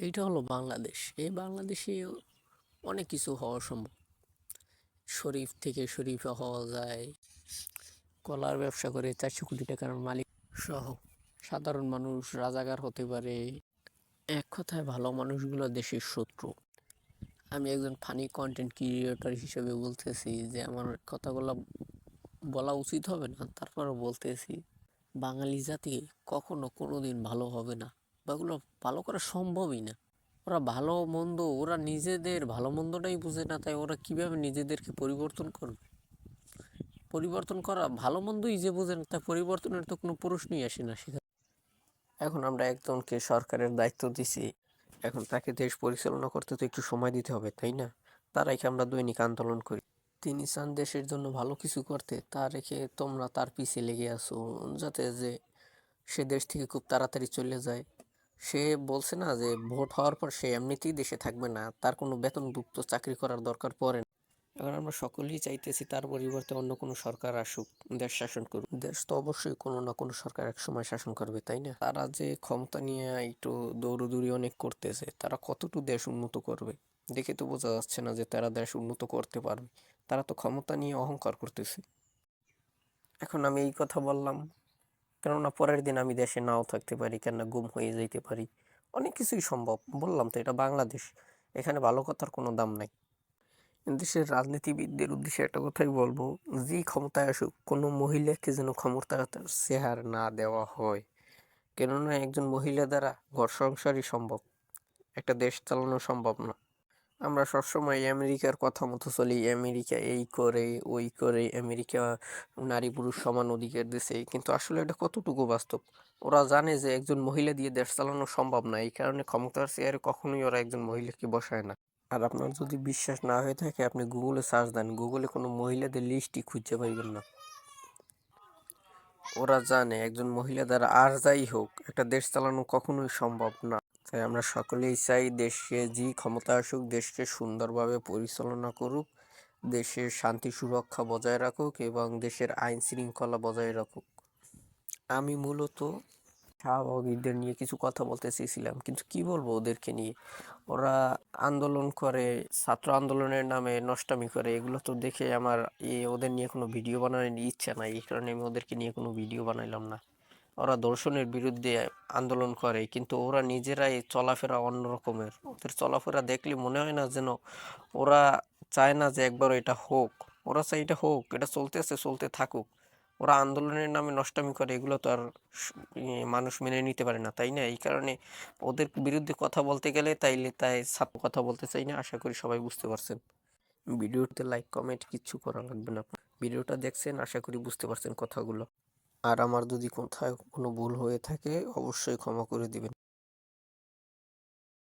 এইটা হলো বাংলাদেশ। এই বাংলাদেশে অনেক কিছু হওয়া সম্ভব। শরীফ থেকে শরীফা হওয়া যায়, কলার ব্যবসা করে চারশো কোটি টাকার মালিক সহ সাধারণ মানুষ, রাজাকার হতে পারে। এক কথায় ভালো মানুষগুলো দেশের শত্রু। আমি একজন ফানি কন্টেন্ট ক্রিয়েটর হিসেবে বলতেছি যে আমার কথাগুলো বলা উচিত হবে না তারপরে বলতেছি, বাঙালি জাতি কখনো কোনো দিন ভালো হবে না। ওগুলো ভালো করা সম্ভবই না। ওরা ভালো মন্দ, ওরা নিজেদের ভালো মন্দটাই বুঝে না, তাই ওরা কীভাবে নিজেদেরকে পরিবর্তন করবে? পরিবর্তন করা ভালো মন্দই যে বোঝে না, তাই পরিবর্তনের তো কোনো প্রশ্নই আসে না সেখানে। এখন আমরা একজনকে সরকারের দায়িত্ব দিছি। এখন তাকে দেশ পরিচালনা করতে তো একটু সময় দিতে হবে, তাই না? তার রেখে আমরা দৈনিক আন্দোলন করি। তিনি চান দেশের জন্য ভালো কিছু করতে, তা রেখে তোমরা তার পিছিয়ে লেগে আসো যাতে যে সে দেশ থেকে খুব তাড়াতাড়ি চলে যায়। সে বলছে না যে ভোট হওয়ার পর সে এমনিতেই দেশে থাকবে না, তার কোনো বেতনভুক্ত চাকরি করার দরকার পড়ে না। এখন আমরা সকলেই চাইতেছি তার পরিবর্তে অন্য কোনো সরকার আসুক, দেশ শাসন করুক। দেশ তো অবশ্যই কোনো না কোনো সরকার এক সময় শাসন করবে, তাই না? তারা যে ক্ষমতা নিয়ে একটু দৌড়দৌড়ি অনেক করতেছে, তারা কতটুকু দেশ উন্নত করবে? দেখে তো বোঝা যাচ্ছে না যে তারা দেশ উন্নত করতে পারবে। তারা তো ক্ষমতা নিয়ে অহংকার করতেছে। এখন আমি এই কথা বললাম। কেননা পরের দিন আমি দেশে নাও থাকতে পারি, কেননা গুম হয়ে যাইতে পারি। অনেক কিছুই সম্ভব, বললাম তো এটা বাংলাদেশ। এখানে ভালো কথার কোনো দাম নাই। দেশের রাজনীতিবিদদের উদ্দেশ্যে একটা কথাই বলব, যে ক্ষমতায় আসুক, কোনো মহিলাকে যেন ক্ষমতার চেহার না দেওয়া হয়। কেননা একজন মহিলা দ্বারা ঘর সংসারই সম্ভব, একটা দেশ চালানো সম্ভব না। আমরা সবসময় আমেরিকার কথা মতো চলি। আমেরিকা এই করে, ওই করে, আমেরিকা নারী পুরুষ সমান অধিকার দিছে। কিন্তু আসলে এটা কতটুকু বাস্তব? ওরা জানে যে একজন মহিলা দিয়ে দেশ চালানো সম্ভব না। এই কারণে ক্ষমতার চেয়ারে কখনোই ওরা একজন মহিলাকে বসায় না। আর আপনার যদি বিশ্বাস না হয়ে থাকে, আপনি গুগলে সার্চ দেন। গুগলে কোনো মহিলাদের লিস্টই খুঁজে পাইবেন না। ওরা জানে একজন মহিলা দ্বারা আর যাই হোক, একটা দেশ চালানো কখনোই সম্ভব না। তাই আমরা সকলেই চাই দেশকে যে ক্ষমতা আসুক, দেশকে সুন্দরভাবে পরিচালনা করুক, দেশের শান্তি সুরক্ষা বজায় রাখুক এবং দেশের আইন শৃঙ্খলা বজায় রাখুক। আমি মূলত শাহবাগীদের নিয়ে কিছু কথা বলতে চেয়েছিলাম, কিন্তু কি বলব ওদেরকে নিয়ে? ওরা আন্দোলন করে, ছাত্র আন্দোলনের নামে নষ্টামি করে, এগুলো তো দেখে আমার ওদের নিয়ে কোনো ভিডিও বানানোর ইচ্ছা নাই, এই কারণে আমি ওদেরকে নিয়ে কোনো ভিডিও বানাইলাম না। ওরা দর্শনের বিরুদ্ধে আন্দোলন করে, কিন্তু ওরা নিজেরাই চলাফেরা অন্য রকমের। ওদের চলাফেরা দেখলে মনে হয় না যেন ওরা চায় না যে একবার এটা হোক। ওরা চায় এটা হোক, এটা চলতেছে, চলতে থাকুক। ওরা আন্দোলনের নামে নষ্টামি করে, এগুলো তো আর মানুষ মেনে নিতে পারে না, তাই না? এই কারণে ওদের বিরুদ্ধে কথা বলতে গেলে তাইলে তাই সাপ কথা বলতে চাই না, আশা করি সবাই বুঝতে পারছেন। ভিডিওতে লাইক, কমেন্ট কিচ্ছু করা লাগবে না। ভিডিওটা দেখছেন, আশা করি বুঝতে পারছেন কথাগুলো। আর আমার যদি কোথায় কোনো ভুল হয়ে থাকে অবশ্যই ক্ষমা করে দিবেন।